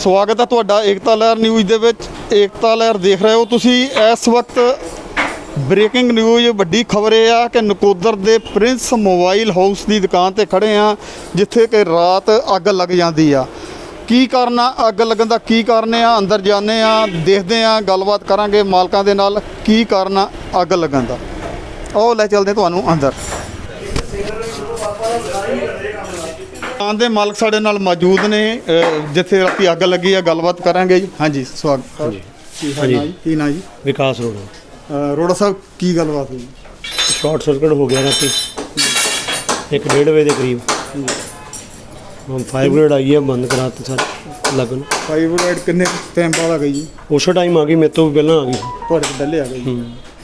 ਸਵਾਗਤ ਹੈ ਤੁਹਾਡਾ ਏਕਤਾ ਲਹਿਰ ਨਿਊਜ਼ ਦੇ ਵਿੱਚ। ਏਕਤਾ ਲਹਿਰ ਦੇਖ ਰਹੇ ਹੋ ਤੁਸੀਂ। ਇਸ ਵਕਤ ਬ੍ਰੇਕਿੰਗ ਨਿਊਜ਼ ਵੱਡੀ ਖਬਰ ਇਹ ਆ ਕਿ ਨਕੋਦਰ ਦੇ ਪ੍ਰਿੰਸ ਮੋਬਾਈਲ ਹਾਊਸ ਦੀ ਦੁਕਾਨ ਤੇ ਖੜੇ ਆ ਜਿੱਥੇ ਕਿ ਰਾਤ ਅੱਗ ਲੱਗ ਜਾਂਦੀ ਆ। ਕੀ ਕਾਰਨ ਆ? ਅੱਗ ਲੱਗਣ ਦਾ ਕੀ ਕਾਰਨ ਆ? ਅੰਦਰ ਜਾਂਦੇ ਆ ਦੇਖਦੇ ਆ ਗੱਲਬਾਤ ਕਰਾਂਗੇ ਮਾਲਕਾਂ ਦੇ ਨਾਲ। ਕੀ ਕਾਰਨ ਆ ਅੱਗ ਲੱਗਣ ਦਾ? ਆਓ, ਲੈ ਚੱਲਦੇ ਤੁਹਾਨੂੰ ਅੰਦਰ। ਦੁਕਾਨ ਦੇ ਮਾਲਕ ਸਾਡੇ ਨਾਲ ਮੌਜੂਦ ਨੇ ਅ, ਜਿੱਥੇ ਰਾਤੀ ਅੱਗ ਲੱਗੀ ਆ ਗੱਲਬਾਤ ਕਰਾਂਗੇ ਜੀ। ਹਾਂਜੀ ਸਵਾਗਤ। ਹਾਂਜੀ। ਕੀ ਹਾਂਜੀ। ਹੈ ਜੀ ਕੀ ਨਾ ਜੀ? ਵਿਕਾਸ ਰੋਡ। ਅ, ਰੋੜਾ ਸਾਹਿਬ ਕੀ ਗੱਲਬਾਤ ਹੋਈ? ਸ਼ਾਰਟ ਸਰਕਟ ਹੋ ਗਿਆ ਰਾਤੀ। ਇੱਕ ਡੇਢ ਵਜੇ ਦੇ ਕਰੀਬ। ਹੁਣ ਫਾਇਰ ਬ੍ਰਿਗੇਡ ਆਈ ਹੈ ਬੰਦ ਕਰਾਤੇ ਸਰ ਲੱਗਣ। ਫਾਈਵ ਰੇਡ ਕਿੰਨੇ ਟਾਈਮ ਬਾਅਦ ਆ ਗਈ ਜੀ? ਉਸੇ ਟਾਈਮ ਆ ਗਈ ਮੇਰੇ ਤੋਂ ਵੀ ਪਹਿਲਾਂ ਆ ਗਈ। ਤੁਹਾਡੇ ਕੋਲ ਪਹਿਲੇ ਆ ਗਈ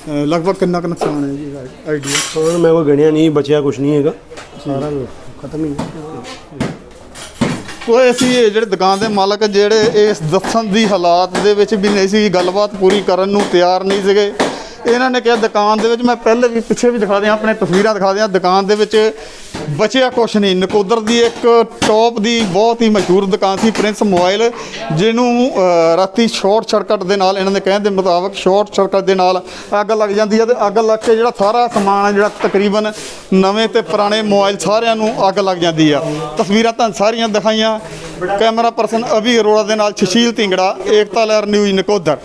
ਲਗਭਗ ਕਿੰਨਾ ਕੁ ਨੁਕਸਾਨ ਹੈ ਜੀ ਆਈਡੀਆ ਹੁਣ ਮੈਂ ਕੋਈ ਗਣਿਆ ਨਹੀਂ ਬਚਿਆ ਕੁਝ ਨਹੀਂ ਹੈਗਾ। ਸਾਰਾ ਖਤਮ ਹੀ ਕੋਈ ਅਸੀਂ ਇਹ ਜਿਹੜੇ ਦੁਕਾਨ ਦੇ ਮਾਲਕ ਜਿਹੜੇ ਇਸ ਦੱਸਣ ਦੀ ਹਾਲਾਤ ਦੇ ਵਿੱਚ ਵੀ ਨਹੀਂ ਸੀ ਗੱਲਬਾਤ ਪੂਰੀ ਕਰਨ ਨੂੰ ਤਿਆਰ ਨਹੀਂ ਸੀਗੇ। ਇਹਨਾਂ ਨੇ ਕਿਹਾ, ਦੁਕਾਨ ਦੇ ਵਿੱਚ ਮੈਂ ਪਹਿਲੇ ਵੀ ਪਿੱਛੇ ਵੀ ਦਿਖਾ ਦਿਆਂ, ਆਪਣੇ ਤਸਵੀਰਾਂ ਦਿਖਾ ਦਿਆਂ, ਦੁਕਾਨ ਦੇ ਵਿੱਚ ਬਚਿਆ ਕੁਛ ਨਹੀਂ। ਨਕੋਦਰ ਦੀ ਇੱਕ ਟੌਪ ਦੀ ਬਹੁਤ ਹੀ ਮਸ਼ਹੂਰ ਦੁਕਾਨ ਸੀ, ਪ੍ਰਿੰਸ ਮੋਬਾਈਲ, ਜਿਹਨੂੰ ਰਾਤੀ ਸ਼ਾਰਟ ਸਰਕਟ ਦੇ ਨਾਲ ਇਹਨਾਂ ਦੇ ਕਹਿਣ ਦੇ ਮੁਤਾਬਕ ਸ਼ਾਰਟ ਸਰਕਟ ਦੇ ਨਾਲ ਅੱਗ ਲੱਗ ਜਾਂਦੀ ਹੈ ਤੇ ਅੱਗ ਲੱਗ ਕੇ ਜਿਹੜਾ ਸਾਰਾ ਸਮਾਨ ਹੈ, ਜਿਹੜਾ ਤਕਰੀਬਨ ਨਵੇਂ ਤੇ ਪੁਰਾਣੇ ਮੋਬਾਈਲ ਸਾਰਿਆਂ ਨੂੰ ਅੱਗ ਲੱਗ ਜਾਂਦੀ ਆ। ਤਸਵੀਰਾਂ ਤੁਹਾਨੂੰ ਸਾਰੀਆਂ ਦਿਖਾਈਆਂ। ਕੈਮਰਾ ਪਰਸਨ ਅਭੀ ਅਰੋੜਾ ਦੇ ਨਾਲ ਸੁਸ਼ੀਲ ਢਿੰਗੜਾ, ਏਕਤਾ ਲਹਿਰ ਨਿਊਜ਼ ਨਕੋਦਰ।